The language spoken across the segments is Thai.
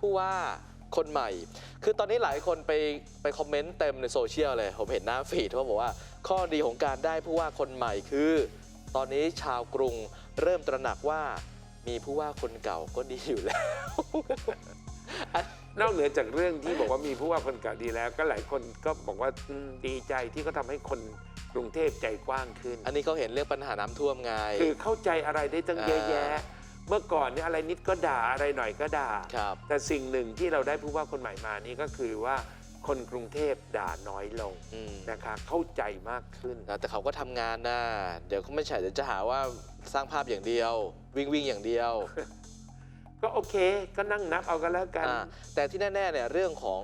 ผู้ว่าคนใหม่ คือตอนนี้หลายคนไปไปคอมเมนต์เต็มในโซเชียลเลย ผมเห็นหน้าฟีดเขาบอกว่า ข้อดีของการได้ผู้ว่าคนใหม่คือ ตอนนี้ชาวกรุงเริ่มตระหนักว่ามีผู้ว่าคนเก่าก็ดีอยู่แล้ว นอกเหนือจากเรื่องที่บอกว่ามีผู้ว่าคนเก่าดีแล้ว ก็หลายคนก็บอกว่าอืมดีใจที่เขาทำให้คนกรุงเทพใจกว้างขึ้น อันนี้เขาเห็นเรื่องปัญหาน้ำท่วมไง คือเข้าใจอะไรได้ตั้งเยอะแยะ เมื่อก่อนเนี่ยอะไรนิดก็ด่าอะไรหน่อยก็ด่า ครับ แต่สิ่งหนึ่งที่เราได้ผู้ว่าคนใหม่มานี่ก็คือว่าคนกรุงเทพด่าน้อยลงอืมนะคะเข้าใจมากขึ้น นะแต่เขาก็ทำงานนะเดี๋ยวเขาไม่ใช่เดี๋ยวจะหาว่าสร้างภาพอย่างเดียว วิ่งวิ่งอย่างเดียว ก็โอเค ก็นั่งนับเอากันแล้วกัน อ่าแต่ที่แน่ๆเนี่ยเรื่องของ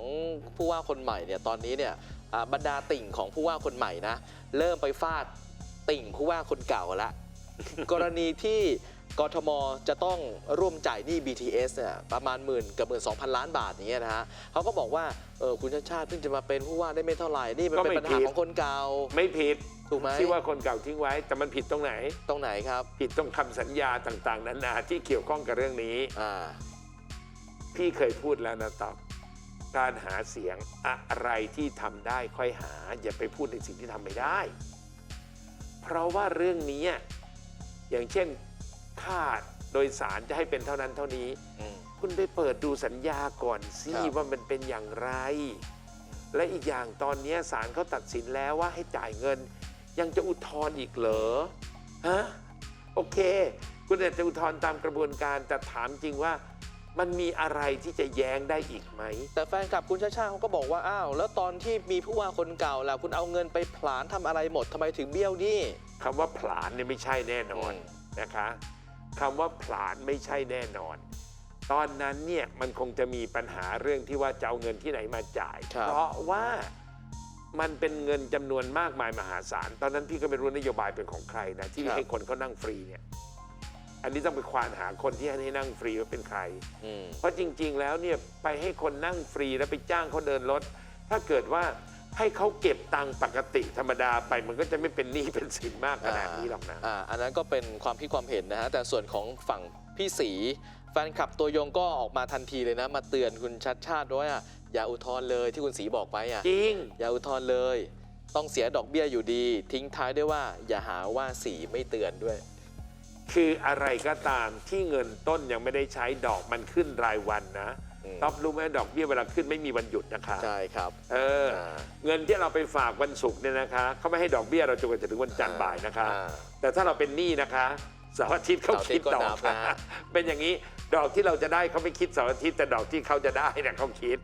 ผู้ว่าคนใหม่เนี่ยตอนนี้เนี่ยอ่าบรรดาติ่งของผู้ว่าคนใหม่นะเริ่มไปฟาดติ่งผู้ว่าคนเก่าละ กรณีที่ กทมจะต้องร่วมจ่ายหนี้ BTS เนี่ยประมาณหมื่นกับหมื่นสองพันล้านบาทอย่างเงี้ยนะฮะเขาก็บอกว่าเออคุณชาติชาติเพิ่งจะมาเป็นผู้ว่าได้ไม่เท่าไหร่นี่มันก็เป็นไม่ปัญหาผิดของคนเก่า ไม่ผิดถูกไหมที่ว่าคนเก่าทิ้งไว้ แต่มันผิดตรงไหน ตรงไหนครับ ผิดตรงคำสัญญาต่างๆ นานาที่เกี่ยวข้องกับเรื่องนี้อ่าพี่เคยพูดแล้วนะตอบการหาเสียงอะไรที่ทำได้ค่อยหา อย่าไปพูดในสิ่งที่ทำไม่ได้ เพราะว่าเรื่องนี้อย่างเช่น ค่าโดยสารจะให้เป็นเท่านั้นเท่านี้ อืม คุณไปเปิดดูสัญญาก่อนสิครับ ว่ามันเป็นอย่างไร และอีกอย่างตอนนี้ศาลเขาตัดสินแล้วว่าให้จ่ายเงิน ยังจะอุทธรณ์อีกเหรอฮะโอเค คุณอาจจะอุทธรณ์ตามกระบวนการแต่ถามจริงว่า มันมีอะไรที่จะแย้งได้อีกไหม แต่แฟนคลับคุณชาติชาติเขาก็บอกว่า อ้าว แล้วตอนที่มีผู้ว่าคนเก่าล่ะคุณเอาเงินไปผลาญทำอะไรหมดทำไมถึงเบี้ยวหนี้คำว่าผลาญเนี่ยไม่ใช่แน่นอนอืม นะคะ คำว่าผลาญไม่ใช่แน่นอน ตอนนั้นเนี่ยมันคงจะมีปัญหาเรื่องที่ว่าจะเอาเงินที่ไหนมาจ่าย ครับ เพราะว่ามันเป็นเงินจำนวนมากมายมหาศาล ตอนนั้นพี่ก็ไม่รู้นโยบายเป็นของใครนะ ที่ให้คนเขานั่งฟรีเนี่ย อันนี้ต้องไปควานหาคนที่ให้นั่งฟรีว่าเป็นใคร อืม เพราะจริง ๆ แล้วเนี่ยไปให้คนนั่งฟรีแล้วไปจ้างเขาเดินรถ ถ้าเกิดว่า ให้เขาเก็บตังค์ปกติธรรมดาไป มันก็จะไม่เป็นหนี้เป็นสินมากขนาดนี้หรอกนะ อ่าอันนั้นก็เป็นความคิดความเห็นนะฮะแต่ส่วนของฝั่งพี่สีแฟนคลับตัวยงก็ออกมาทันทีเลยนะ มาเตือนคุณชัดชาติว่าอย่าอุทธรณ์เลยที่คุณสีบอกไปอะจริง อย่าอุทธรณ์เลย ต้องเสียดอกเบี้ยอยู่ดี ทิ้งท้ายด้วยว่า อย่าหาว่าสีไม่เตือนด้วย คืออะไรก็ตามที่เงินต้นยังไม่ได้ใช้ดอกมันขึ้นรายวันนะ อืมต๊อบรู้ไหมดอกเบี้ยเวลาขึ้นไม่มีวันหยุดนะคะใช่ครับ เอออาเงินที่เราไปฝากวันศุกร์เนี่ยนะคะเขาไม่ให้ดอกเบี้ยเราจนกว่าจะถึงวันจันทร์บ่ายนะคะ อ่าแต่ถ้าเราเป็นหนี้นะคะเสาร์อาทิตย์เขาเสาร์อาทิคิตดย์ก็ดอนักบนะฮะเป็นอย่างนี้ดอกที่เราจะได้เขาไม่คิดเสาร์อาทิตย์แต่ดอกที่เขาจะได้เนี่ยเขาคิด